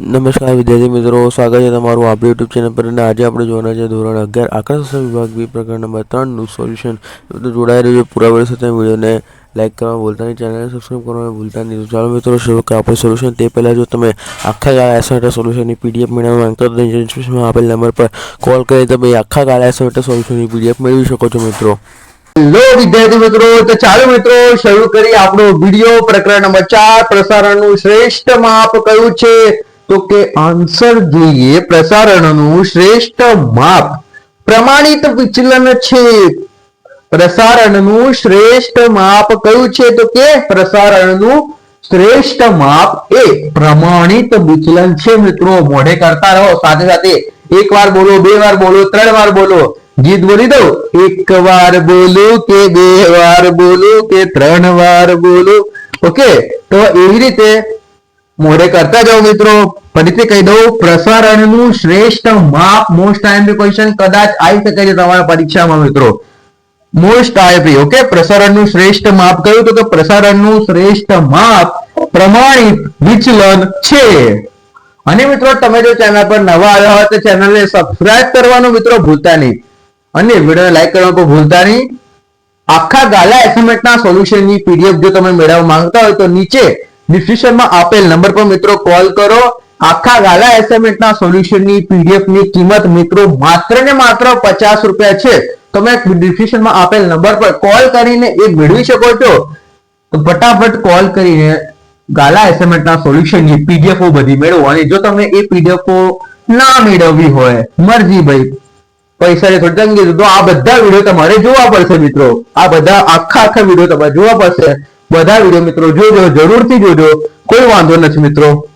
નમસ્કાર વિદ્યાર્થી મિત્રો, સ્વાગત છે તમારું આપણી યુટ્યુબ ચેનલ પર અને આજે આપણે જોવાના છે ધોરણ અગિયાર આંકડાશાસ્ત્ર વિભાગ બી પ્રકરણ નંબર ત્રણનું સોલ્યુશન બધું જોડાઈ રહ્યું પૂરા વર્ષ સાથે વિડીયોને લાઈક કરવા ભૂલતા નહીં ચેનલને સબસ્ક્રાઈબ કરવાનું ભૂલતા નહીં. ચાલો મિત્રો, શરૂ કે આપણે સોલ્યુશન તે પહેલાં જો તમે આખા ગાળા એસોમીટર સોલ્યુશનની પીડીએફ મેળવવા માંગતા તો ડિસ્ક્રિપ્શનમાં આપેલ નંબર પર કોલ કરી તમે આખા ગાળા એસોમીટર સોલ્યુશનની પીડીએફ મેળવી શકો છો મિત્રો. હેલો વિદ્યાર્થી મિત્રો, તો ચાલો મિત્રો, શરૂ કરી આપણો વીડિયો. પ્રકરણ નંબર ચાર, પ્રસારણનું શ્રેષ્ઠ માપ કયું છે? તો કે આન્સર જોઈએ પ્રસારણનું શ્રેષ્ઠ માપ. પ્રમાણિત વિચલન છે. પ્રસારણનું શ્રેષ્ઠ માપ કયું છે? તો કે પ્રસારણનું શ્રેષ્ઠ માપ એ પ્રમાણિત વિચલન છે મિત્રો. મોઢે કરતા રહો. સાથે સાથે એક વાર બોલો, બે વાર બોલો, ત્રણ વાર બોલો. ગીત બોલી દઉં. એક વાર બોલું કે બે વાર બોલું કે ત્રણ વાર બોલું. ઓકે? તો એવી રીતે મોઢે કરતા જાઓ મિત્રો. ફરીથી કહી દઉં, પ્રસારણનું શ્રેષ્ઠ માપ મોસ્ટ આઈએમપી ક્વેશ્ચન કદાચ આવી શકે છે તમારા પરીક્ષામાં મિત્રો. મોસ્ટ આઈએમપી ઓકે પ્રસારણનું શ્રેષ્ઠ માપ કયું? તો કે પ્રસારણનું શ્રેષ્ઠ માપ પ્રમાણિત વિચલન છે. અને મિત્રો, તમે જો ચેનલ પર નવા આવ્યા હોય તો ચેનલને સબસ્ક્રાઇબ કરવાનું મિત્રો ભૂલતા નહીં. અને વિડીયોને લાઈક કરવાનું ભૂલતા નહીં. આખા ગાલા એસાઇનમેન્ટના સોલ્યુશનની પીડીએફ જો તમે મેળવવા માંગતા હોય તો નીચે ડિસ્ક્રિપ્શનમાં આપેલ નંબર પર મિત્રો કોલ કરો. આખા ગાલા એસાઇનમેન્ટના સોલ્યુશનની પીડીએફની કિંમત મિત્રો માત્ર ને માત્ર પચાસ રૂપિયા છે. તમે ડિસ્ક્રિપ્શનમાં આપેલ નંબર પર કોલ કરીને એ મેળવી શકો છો. તો ફટાફટ કોલ કરીને ગાલા એસાઇનમેન્ટના સોલ્યુશનની પીડીએફ બધી મેળવો. અને જો તમે એ પીડીએફઓ ના મેળવવી હોય, મરજી ભાઈ પૈસા થોડી તંગી તો આ બધા વીડિયો તમારે જોવા પડશે મિત્રો. આ બધા આખા આખા વીડિયો તમારે જોવા પડશે. બધા વીડિયો મિત્રો જોજો, જરૂરથી જોજો. કોઈ વાંધો નથી મિત્રો.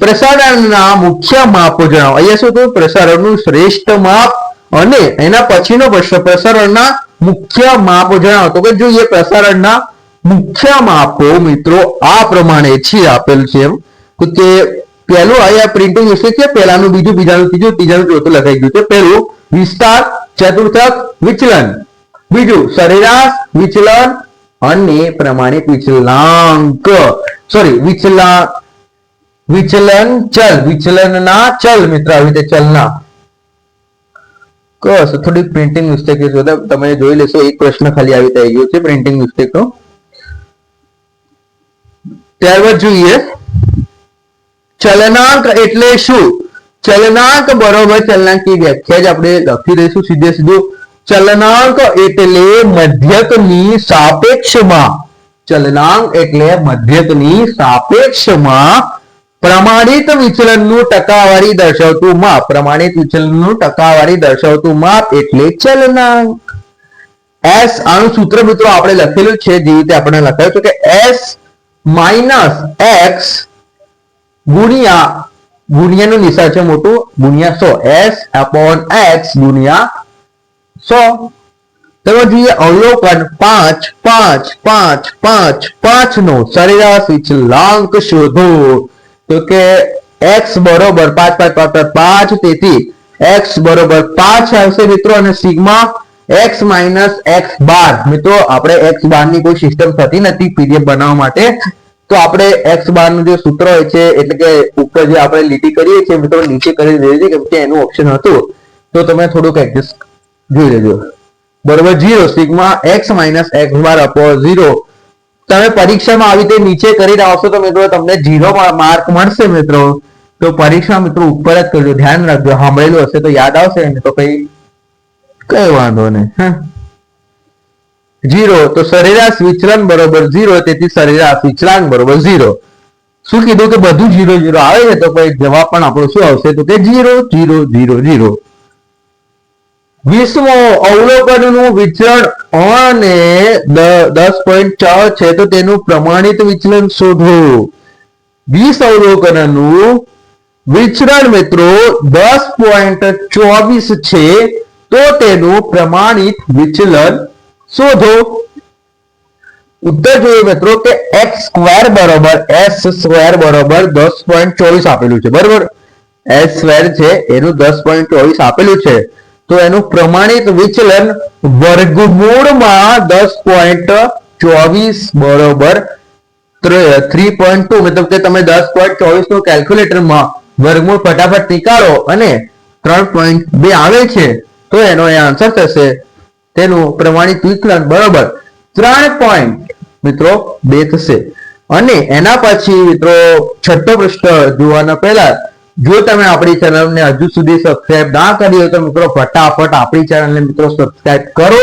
પ્રસારણના મુખ્ય માપો જણાવો. અહીંયા શું હતું? પ્રસારણનું શ્રેષ્ઠ માપ અને એના પછીનો પ્રશ્ન, પ્રસારણના મુખ્ય માપો જણાવો. તો કે જોઈએ પ્રસારણના મુખ્ય માપો મિત્રો આ પ્રમાણે છે આપેલ છે એમ. તો કે પહેલું અહીંયા પ્રિન્ટિંગ વિશે છે પહેલાનું બીજું, બીજાનું ત્રીજું, ત્રીજાનું ચોથું લખાઈ ગયું છે. પહેલું વિસ્તાર, ચતુર્થક, વિચલન. બીજું સરેરાશ, વિચલન. અને પ્રમાણે વિચલાંક સોરી વિચલા, વિચલન ચલ, વિચલનના ચલ મિત્ર, આવી રીતે ચલના. કસ થોડી પ્રિન્ટિંગ મિસ્ટેક તમે જોઈ લેશો, એક પ્રશ્ન ખાલી આવી થઈ ગયો છે પ્રિન્ટિંગ મિસ્ટેક નો. ત્યારબાદ જોઈએ. ચલનાંક એટલે શું? ચલનાંક બરોબર ચલનાંકની વ્યાખ્યા જ આપણે લખી દઈશું સીધે સીધું. ચલનાંક એટલે મધ્યકની સાપેક્ષમાં. ચલનાંક એટલે મધ્યકની સાપેક્ષમાં પ્રમાણિત વિચલનનું ટકાવારી દર્શાવતું માપ પ્રમાણિત વિચલનનું ટકાવારી દર્શાવતું માપ એટલે ચલનાંક. એસ આનું સૂત્ર મિત્રો આપણે લખેલું છે, જે રીતે આપણે લખાયું છે કે એસ માઇનસ એક્સ ગુણ્યા, ગુણ્યાનું નિશાન છે મોટું, ગુણ્યા સો. એસ અપોન એક્સ ગુણ્યા સો. તમે જોઈએ અવલોકન, પાંચ પાંચ પાંચ પાંચ પાંચ નો સરેરાશ વિચલાંક શોધો. તો કે x બરોબર પાંચ પાંચ પાંચ પાંચ તેથી x બરોબર પાંચ આવશે મિત્રો અને sigma x minus x bar. મિત્રો, આપણે x બારની કોઈ સિસ્ટમ થતી નથી પીડીએફ બનાવવા માટે. તો આપણે એક્સ બારનું જે સૂત્ર હોય છે, એટલે કે ઉપર જે આપણે લીટી કરીએ છીએ, મિત્રો, નીચે કરી કેમ કે એનું ઓપ્શન હતું. તો તમે થોડુંક એડજસ્ટ જોઈ લેજો. બરોબર, zero, sigma x minus x bar upon zero. તમે પરીક્ષામાં આવી રીતે નીચે કરીને આવશો તો મિત્રો તમને ઝીરો માર્ક મળશે મિત્રો. તો પરીક્ષા મિત્રો ઉપર જ કરજો. ધ્યાન રાખજો. સાંભળેલું હશે તો યાદ આવશે ને તો કઈ કઈ વાંધો નહીં, હા? જીરો તો સરેરાશ વિચલન બરોબર ઝીરો, તેથી સરેરાશ વિચલાંક બરોબર ઝીરો. શું કીધું કે બધું જીરો ઝીરો આવે છે? તો પછી જવાબ પણ આપણો શું આવશે? તો કે ઝીરો ઝીરો જીરો જીરો વિશ્વ અવલોકનનું વિચલન અને દસ પોઈન્ટ ચાર છે તો તેનું પ્રમાણિત વિચલન શોધો. વીસ અવલોકનનું વિચલન મિત્રો દસ પોઈન્ટ ચોવીસ છે તો તેનું પ્રમાણિત વિચલન શોધો. ઉત્તર જોઈએ મિત્રો કે એક્સ સ્ક્વેર બરોબર એસ સ્ક્વેર બરોબર દસ પોઈન્ટ ચોવીસ આપેલું છે, બરોબર? એસ સ્ક્વેર છે, એનું દસ પોઈન્ટ ચોવીસ આપેલું છે. તો એનું પ્રમાણિત વિચલન વર્ગમૂળમાં દસ પોઈન્ટ ચોવીસ બરોબર થ્રી પોઈન્ટ ટુ મતલબ કે તમે દસ પોઈન્ટ ચોવીસનું કેલ્ક્યુલેટરમાં વર્ગમૂળ ફટાફટ નીકાળો અને ત્રણ પોઈન્ટ બે આવે છે, તો એનો એ આન્સર થશે. તેનું પ્રમાણિત વિચલન બરોબર ત્રણ પોઈન્ટ મિત્રો બે થશે. અને એના પછી મિત્રો છઠ્ઠો પ્રશ્ન જોવાના પહેલા જો તમે આપણી ચેનલને હજુ સુધી સબસ્ક્રાઇબ ના કરી હોય તો મિત્રો ફટાફટ આપણી ચેનલને મિત્રો સબસ્ક્રાઇબ કરો.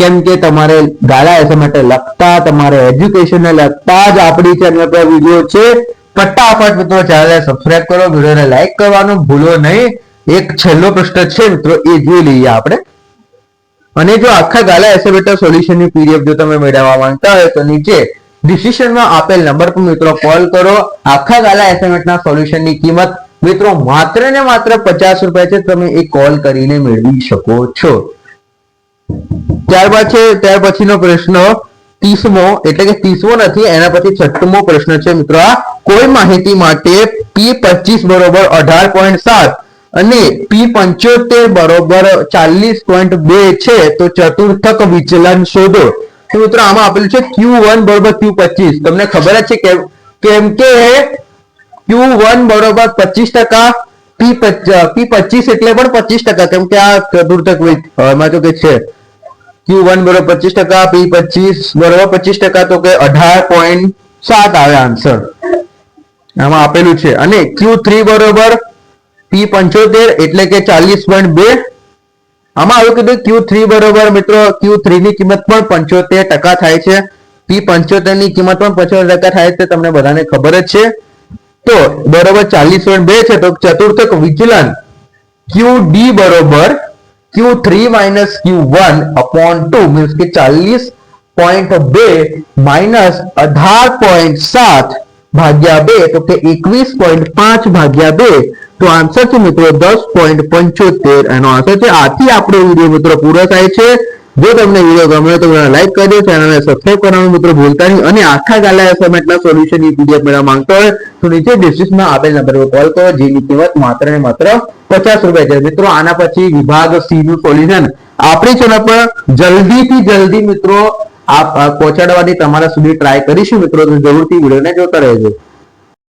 કેમ કે તમારે ગાલા એસ માટે લગતા તમારે એજ્યુકેશનને લગતા જ આપણી ચેનલ પર વીડિયો છે. ફટાફટ મિત્રો ચેનલને સબસ્ક્રાઇબ કરો, વિડીયોને લાઈક કરવાનું ભૂલો નહીં. એક છેલ્લો પ્રશ્ન છે મિત્રો, એ જોઈ લઈએ આપણે. અને જો આખા ગાલા એસેબેટર સોલ્યુશનની પીડીએફ જો તમે મેળવવા માંગતા હોય તો નીચે ડિસિશનમાં આપેલ નંબર પર મિત્રો કોલ કરો. આખા ગાલા એસેમેટના સોલ્યુશનની કિંમત મિત્રો, માત્ર ને માત્ર પચાસ રૂપિયા છે, તમે એ કોલ કરીને મેળવી શકો છો. ત્યારબાદ છે, ત્યાર પછીનો પ્રશ્ન, ત્રીસમો, એટલે કે ત્રીસમો નથી, એના પછી છઠ્ઠમો પ્રશ્ન છે, મિત્રો, આ કોઈ માહિતી માટે પી પચીસ બરોબર અઢાર પોઈન્ટ સાત અને પી પંચોતેર બરોબર ચાલીસ પોઈન્ટ બે છે, તો ચતુર્થક વિચલન શોધો. મિત્રો, આમાં આપેલું છે ક્યુ વન બરોબર ક્યુ પચીસ. તમને ખબર જ છે કેમ કે ક્યુ વન બરોબર પચીસ ટકા પી પી પચીસ એટલે પણ પચીસ ટકા, કેમ કે આ ચતુર્થક એમાં તો કે છે. ક્યુ વન બરોબર પચીસ ટકા પી પચીસ બરોબર પચીસ ટકા, તો કે અઢાર પોઈન્ટ સાત આવે આન્સર આમાં આપેલું છે. અને ક્યુ થ્રી બરોબર પી પંચોતેર એટલે કે ચાલીસ પોઈન્ટ બે. આમાં આવ્યું કીધું ક્યુ થ્રી બરોબર મિત્રો ક્યુ થ્રી ની કિંમત પણ પંચોતેર ટકા થાય છે. પી પંચોતેરની કિંમત પણ પંચોતેર ટકા થાય છે, તમને બધાને ખબર જ છે. તો બરોબર ચાલીસ પોઈન્ટ બે છે, તો ચતુર્થક વિચલન ક્યુ ડી બરોબર Q three minus Q one upon two means કે ચાલીસ પોઈન્ટ બે માઇનસ અઢાર પોઈન્ટ સાત ભાગ્યા બે, તો કે એકવીસ પોઈન્ટ પાંચ ભાગ્યા બે. તો આન્સર છે મિત્રો દસ પોઈન્ટ પંચોતેર. એનો આન્સર છે, આથી આપણો વીડિયો મિત્રો પૂરો થાય છે. જો તમને વીડિયો ગમ્યો તો લાઈક કરજો ચેનલને સબસ્ક્રાઇબ કરવાનું મિત્રો ભૂલતા નહીં. અને આખા ગાલા એસાઇનમેન્ટના સોલ્યુશનની પીડીએફ મેળવવા માંગતો હોય તો નીચે ડિસ્ક્રિપ્શનમાં આપેલ નંબર પર કોલ કરો, જેની કિંમત માત્ર ને માત્ર પચાસ રૂપિયા છે. મિત્રો, આના પછી વિભાગ સી નું સોલ્યુશન આપણી ચેનલ પર જલ્દીથી જલ્દી મિત્રો, આપ પહોંચાડવાની તમારા સુધી ટ્રાય કરીશું મિત્રો. તો જરૂરથી વિડીયોને જોતા રહેજો.